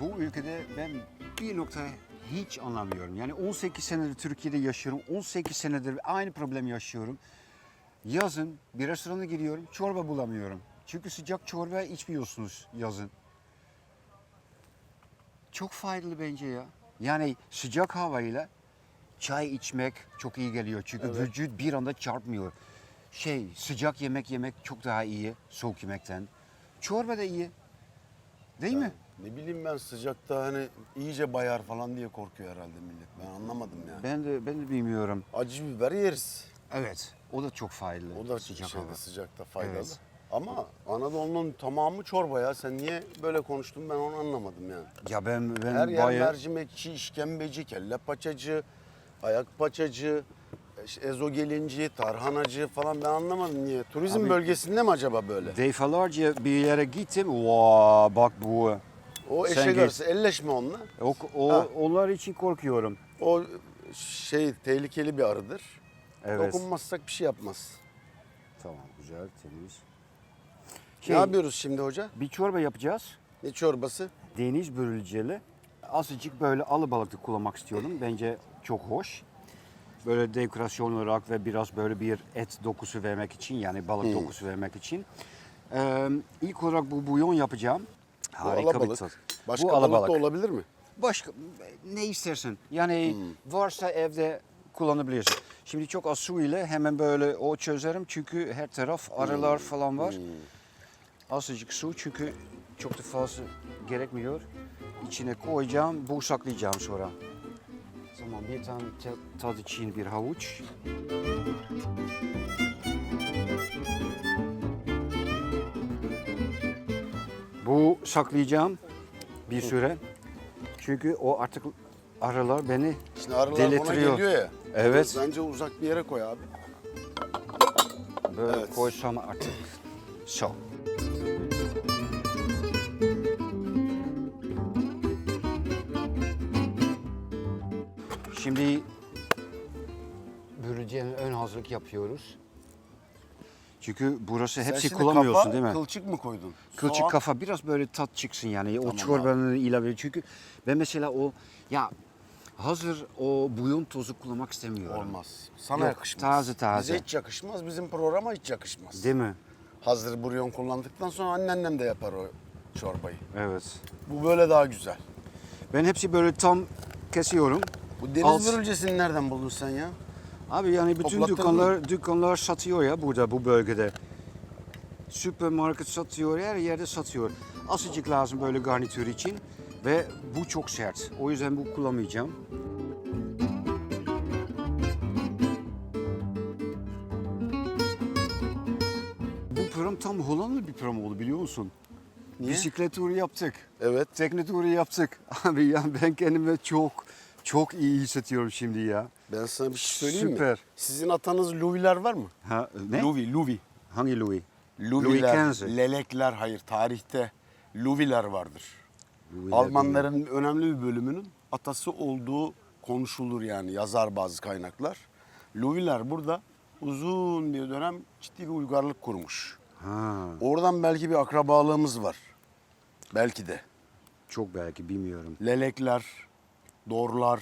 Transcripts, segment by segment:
Bu ülkede ben bir nokta hiç anlamıyorum. Yani 18 senedir Türkiye'de yaşıyorum. 18 senedir aynı problem yaşıyorum. Yazın bir restorana giriyorum çorba bulamıyorum. Çünkü sıcak çorba içmiyorsunuz yazın. Çok faydalı bence ya. Yani sıcak havayla çay içmek çok iyi geliyor. Çünkü Evet. vücut bir anda çarpmıyor. Şey sıcak yemek yemek çok daha iyi soğuk yemekten. Çorba da iyi. Değil mi? Ne bileyim ben sıcakta hani iyice bayar falan diye korkuyor herhalde millet. Ben anlamadım yani. Ben de ben de bilmiyorum. Acı biber yeriz. Evet. O da çok faydalı. O da sıcak şeyde, hava. sıcakta faydalı. Evet. Ama Anadolu'nun tamamı çorba ya. Sen niye böyle konuştun ben onu anlamadım yani. Ya ben ben Her yer bayağı mercimekçi, işkembeci, kelle paçacı, ayak paçacı, işte ezogelinci, tarhanacı falan ben anlamadım niye. Turizm Abi- bölgesinde mi acaba böyle? defalarca bir yere gittim. Vaa bak bu. O Sen eşek geç. arısı elleşme onunla. O, o Ha. onlar için korkuyorum. O şey tehlikeli bir arıdır. Evet. Dokunmazsak bir şey yapmaz. Tamam güzel temiz. ne Şey, yapıyoruz şimdi hoca? bir çorba yapacağız. Ne çorbası? Deniz börülceli. Azıcık böyle alabalıklı kullanmak istiyorum. Bence çok hoş. Böyle dekorasyon olarak ve biraz böyle bir et dokusu vermek için yani balık dokusu vermek için. Ee, ilk olarak bu buyon yapacağım. Harika bir alabalık. tat. Başka bu balık alabalık. da olabilir mi? Başka ne istersin? Yani Hmm. varsa evde kullanabilirsin. Şimdi çok az su ile hemen böyle o çözerim çünkü her taraf arılar falan var. Hmm. Azıcık su çünkü çok da fazla gerekmiyor. İçine koyacağım, bu saklayacağım sonra. Tamam bir tane tat için bir havuç. Bu saklayacağım bir süre. Çünkü o artık arılar beni Şimdi arılar buna Delettiriyor. geliyor ya. Evet. Bence uzak bir yere koy abi. böyle Evet. koysam artık. So. Şimdi börülcenin ön hazırlık yapıyoruz. Çünkü burası Sen hepsi şimdi kullanmıyorsun kafa, değil mi? Kılçık mı koydun? Kılçık Soğan- kafa biraz böyle tat çıksın yani. O Tamam çorbanın ilave. Çünkü ben mesela o ya hazır o buyon tozu kullanmak istemiyorum. Olmaz. Sana Yok, yakışmaz. taze taze. Bize hiç yakışmaz. Bizim programa hiç yakışmaz. Değil mi? Hazır buryon kullandıktan sonra anneannem de yapar o çorbayı. Evet. Bu böyle daha güzel. Ben hepsi böyle tam kesiyorum. Bu deniz Alt- börülcesini nereden buldun sen ya? Abi yani bütün Toplattın dükkanlar dükkanlar satıyor ya burada bu bölgede. Süpermarket satıyor, her yerde satıyor. Azıcık lazım böyle garnitür için ve bu çok sert. O yüzden bu kullanmayacağım. Bu program tam Hollandalı bir program oldu biliyor musun? Niye? Bisiklet turu yaptık. Evet. Tekne turu yaptık. Abi ya ben kendimi çok çok iyi hissediyorum şimdi ya. Ben sana bir şey söyleyeyim mi? Süper. Sizin atanız Louis'ler var mı? Ha, ne? Louis, Louis. Hangi Louis? Louis'ler, lelekler hayır tarihte Louis'ler vardır. Louis'ler Almanların önemli bir bölümünün atası olduğu konuşulur yani yazar bazı kaynaklar. Louis'ler burada uzun bir dönem ciddi bir uygarlık kurmuş. Ha, Oradan belki bir akrabalığımız var. Belki de. çok belki bilmiyorum. Lelekler, Dorlar,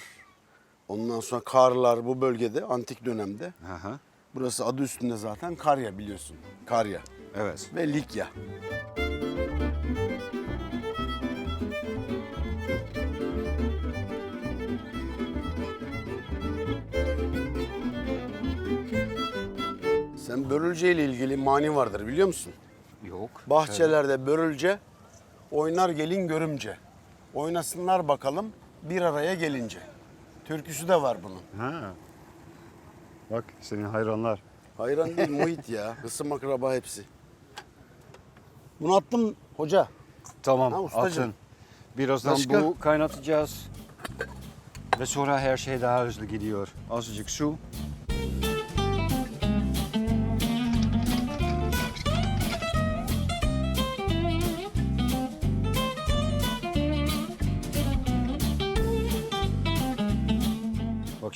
ondan sonra Karlar bu bölgede antik dönemde. Aha, Burası adı üstünde zaten Karya biliyorsun. Karya evet. ve Likya. Sen börülce ile ilgili mani vardır biliyor musun? Yok. Bahçelerde börülce, oynar gelin görümce. Oynasınlar bakalım bir araya gelince. Türküsü de var bunun. Ha. Bak senin hayranlar. Hayran değil muhit ya. Hısım akraba hepsi. Bunu attım hoca. Tamam Ha, ustacığım. atın. Birazdan Başka? bu kaynatacağız. Ve sonra her şey daha hızlı gidiyor. Azıcık su.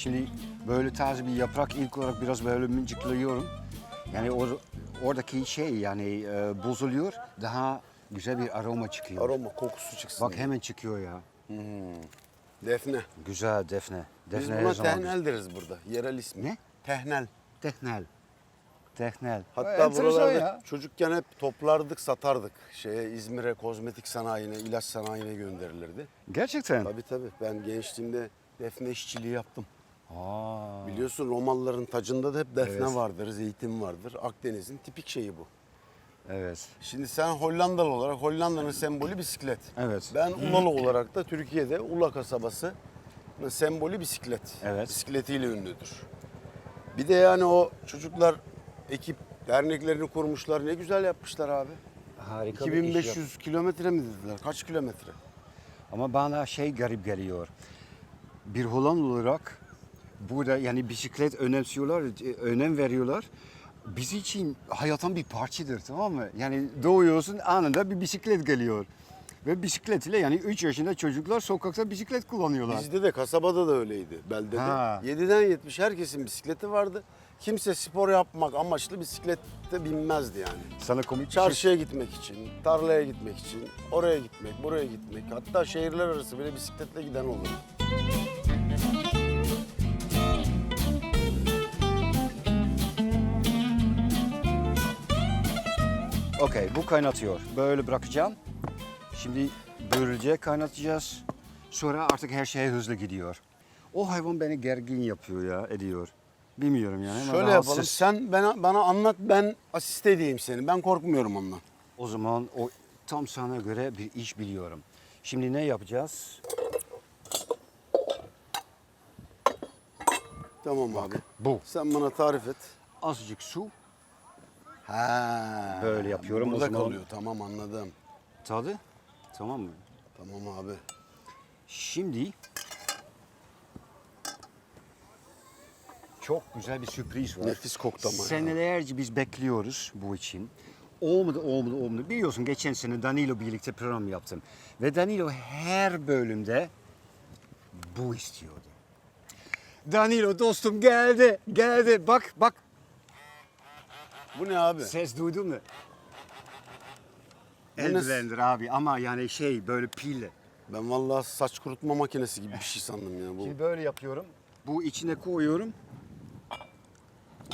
Şimdi böyle taze bir yaprak ilk olarak biraz böyle mıncıklıyorum. Yani or- oradaki şey yani e, bozuluyor. Daha Güzel bir aroma çıkıyor. Aroma kokusu çıksın. Bak diye. hemen çıkıyor ya. Defne. Güzel defne. Biz Defne her buna zaman tehnel deriz burada. Yerel ismi. Ne? Tehnel. Tehnel. Tehnel. Hatta Enteresan buralarda ya. çocukken hep toplardık, satardık. Şeye İzmir'e kozmetik sanayine, ilaç sanayine gönderilirdi. Gerçekten. Tabii tabii. Ben gençliğimde defne işçiliği yaptım. Aa, Biliyorsun Romalıların tacında da hep defne Evet. vardır, zeytin vardır. Akdeniz'in tipik şeyi bu. evet. Şimdi sen Hollandalı olarak Hollanda'nın sembolü bisiklet. Evet. Ben Ulalı olarak da Türkiye'de Ula kasabası sembolü bisiklet. Evet. Bisikletiyle ünlüdür. Bir de yani o çocuklar ekip derneklerini kurmuşlar. Ne güzel yapmışlar abi. Harika bir iş yap- 2500 kilometre mi dediler? Kaç kilometre? Ama bana şey garip geliyor. Bir Hollanda olarak burada yani bisiklet önemsiyorlar, e, önem veriyorlar. Biz için hayatın bir parçadır tamam mı? Yani doğuyorsun anında bir bisiklet geliyor. Ve bisiklet ile yani 3 yaşında çocuklar sokakta bisiklet kullanıyorlar. Bizde de kasabada da öyleydi beldede. Ha. 7'den 70 herkesin bisikleti vardı. Kimse spor yapmak amaçlı bisiklette binmezdi yani. Sana komik şey Çarşıya gitmek için, tarlaya gitmek için, oraya gitmek, buraya gitmek. Hatta şehirler arası bile bisikletle giden olur. Okey bu kaynatıyor. Böyle bırakacağım. Şimdi böylece kaynatacağız. Sonra artık her şey hızlı gidiyor. O hayvan beni gergin yapıyor ya, ediyor. Bilmiyorum yani. Şöyle rahatsız. yapalım. Sen bana, bana anlat ben asist edeyim seni. Ben korkmuyorum ondan. O zaman o tam sana göre bir iş biliyorum. Şimdi ne yapacağız? Tamam abi. Bu. Sen bana tarif et. Azıcık su, Ha. Böyle yapıyorum Burada zaman. kalıyor. Tamam anladım. tadı. Tamam mı? Tamam abi. Şimdi çok güzel bir sürpriz var. Nefis koktu ama. Senelerce biz bekliyoruz bu için. Olmadı, olmadı, olmadı. Biliyorsun geçen sene Danilo birlikte program yaptım. Ve Danilo her bölümde bu istiyordu. Danilo dostum geldi, geldi. Bak, bak. Bu ne abi? Ses duydun mu? Bu ne- abi ama yani şey böyle pille. Ben vallahi saç kurutma makinesi gibi bir şey sandım ya bu. Şimdi böyle yapıyorum. Bu içine koyuyorum.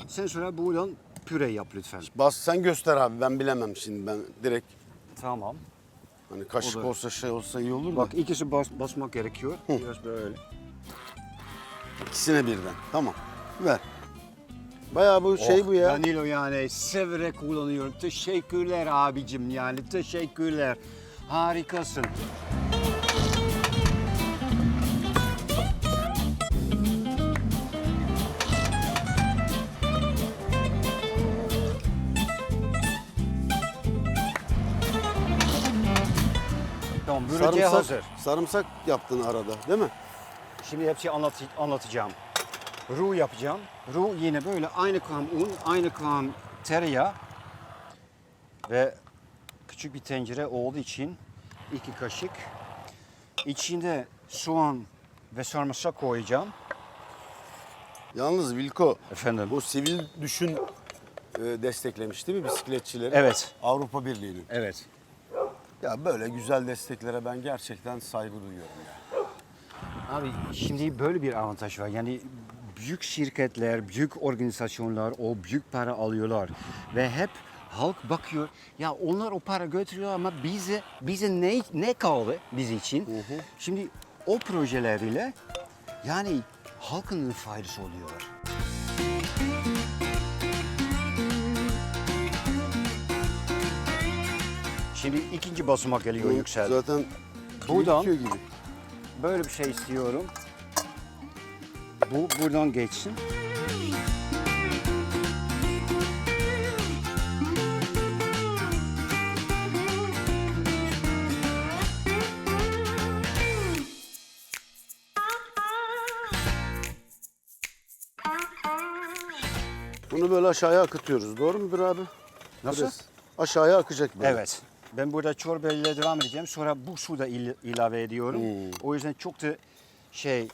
Sen sonra buradan püre yap lütfen. Bas sen göster abi ben bilemem şimdi ben direkt Tamam. hani kaşık O da- olsa şey olsa iyi olur da. Bak ikisi bas, basmak gerekiyor. Biraz böyle. ikisine birden. Tamam. Ver. Bayağı bu şey Oh, bu ya. Danilo yani severek kullanıyorum. Teşekkürler abicim yani teşekkürler. Harikasın. Tamam, sarımsak, hazır. sarımsak yaptın arada değil mi? Şimdi hepsi anlat, anlatacağım. Ru yapacağım. Ru yine böyle aynı kıvam un, aynı kıvam tereyağı ve küçük bir tencere olduğu için iki kaşık. İçinde soğan ve sarımsak koyacağım. Yalnız Vilko Efendim. bu sivil düşün e, desteklemiş değil mi bisikletçileri? Evet. Avrupa Birliği'nin. Evet. Ya böyle güzel desteklere ben gerçekten saygı duyuyorum ya. Abi şimdi böyle bir avantaj var. Yani büyük şirketler, büyük organizasyonlar o büyük para alıyorlar ve hep halk bakıyor. Ya onlar o para götürüyor ama bize bize ne ne kaldı biz için? Şimdi o projeler ile yani halkın faydası oluyor. Şimdi ikinci basamak geliyor Yüksel. Zaten Buradan- gibi. Böyle bir şey istiyorum. Bu buradan geçsin. Bunu böyle aşağıya akıtıyoruz. Doğru mudur abi? Nasıl? Biraz aşağıya akacak böyle. Evet. Ben burada çorba ile devam edeceğim. Sonra bu su da il- ilave ediyorum. Hmm. O yüzden çok da şey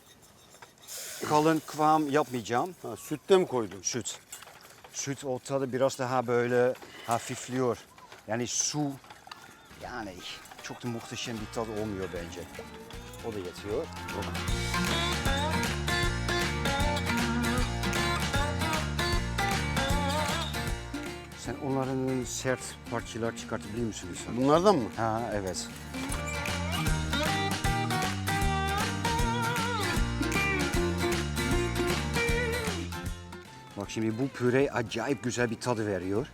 kalın kıvam yapmayacağım. Ha, sütte mi koydun? Süt. Süt o tadı biraz daha böyle hafifliyor. Yani su Yani çok da muhteşem bir tadı olmuyor bence. O da yetiyor. Sen onların sert parçalar çıkartabiliyor musun insan? Bunlardan mı? Ha evet. Şimdi bu püre acayip güzel bir tadı veriyor.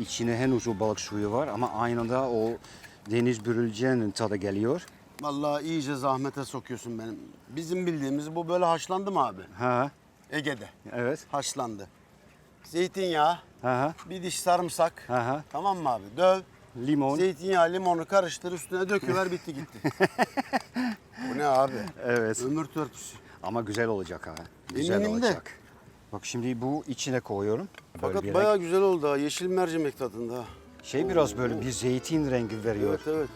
İçine henüz o balık suyu var ama aynı anda o deniz börülcenin tadı geliyor. Vallahi iyice zahmete sokuyorsun benim. Bizim bildiğimiz bu böyle haşlandı mı abi? Ha Ege'de. evet. Haşlandı. Zeytinyağı, Ha ha. bir diş sarımsak. Ha ha. Tamam mı abi? Döv. Limon. Zeytinyağı, limonu karıştır, üstüne döküver bitti gitti. bu ne abi? Evet. Ömür törpüsü. Ama güzel olacak ha. Güzel Eminim de. Bak şimdi bu içine koyuyorum. Böyle Fakat bir bayağı renk. güzel oldu ha. Yeşil mercimek tadında. Şey biraz böyle bir zeytin rengi veriyor. Evet evet.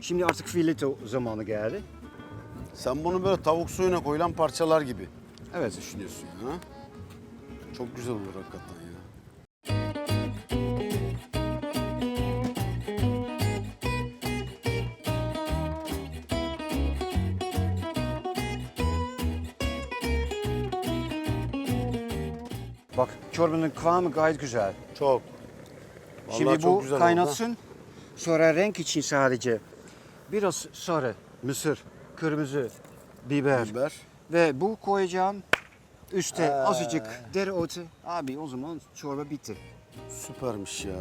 Şimdi artık fileto zamanı geldi. Sen bunu böyle tavuk suyuna koyulan parçalar gibi Evet. düşünüyorsun ya. ha? Çok güzel olur hakikaten ya. Bak çorbanın kıvamı gayet güzel. Çok. Vallahi Şimdi çok bu güzel oldu kaynatsın. Sonra renk için sadece biraz sarı, mısır, kırmızı, biber. Biber. Ve bu koyacağım. Üste Ee. azıcık dereotu. Abi o zaman çorba bitti. Süpermiş ya.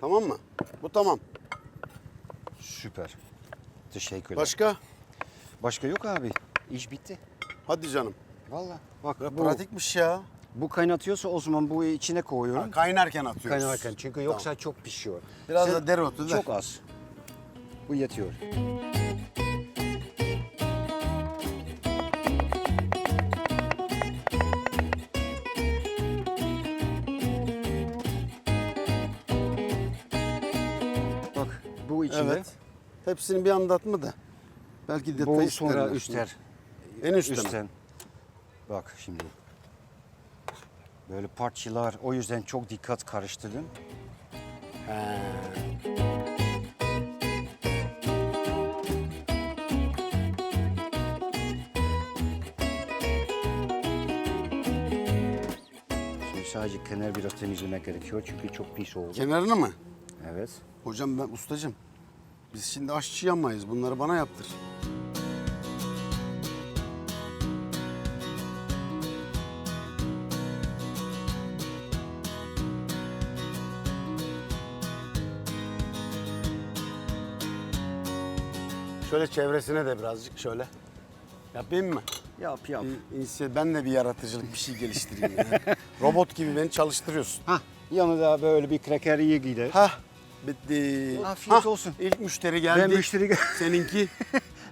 Tamam mı? Bu tamam. Süper. Teşekkürler. Başka? Başka yok abi. İş bitti. Hadi canım. Vallahi. Bak Ya bu, pratikmiş ya. bu kaynatıyorsa o zaman bu içine koyuyorum. Ha, kaynarken atıyoruz. Kaynarken çünkü yoksa çok pişiyor. Biraz da dereotu ver. Çok az. Bu yetiyor. Bak bu içinde. Evet. Hepsini bir anlatma da. Belki detay isterim sonra üstler. En üstte mi? Üstten. Bak şimdi. Böyle parçalar. O yüzden çok dikkat karıştırdım. He. Şimdi sadece kenar biraz temizlemek gerekiyor çünkü çok pis oldu. Kenarını mı? Evet. Hocam ben ustacım. Biz şimdi aşçı yamayız. Bunları bana yaptır. Şöyle çevresine de birazcık şöyle. Yapayım mı? Yap yap. İnisiye- ben de bir yaratıcılık bir şey geliştireyim. ya. Robot gibi beni çalıştırıyorsun. Hah yanında böyle bir kraker iyi gider. Hah bitti. Afiyet olsun. İlk müşteri geldi. Ben müşteri Seninki.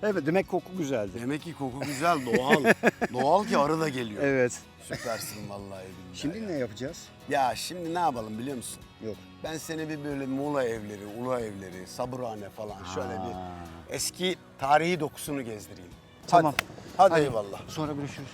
evet demek koku güzeldi. Demek ki koku güzel, doğal. doğal ki arı da geliyor. Evet. Süpersin vallahi billahi. Şimdi ne yapacağız? Ya şimdi ne yapalım biliyor musun? Yok. Ben seni bir böyle Muğla evleri, Ulu evleri, Sabırhane falan şöyle bir eski tarihi dokusunu gezdireyim. Tamam. Hadi, hadi eyvallah. Sonra görüşürüz.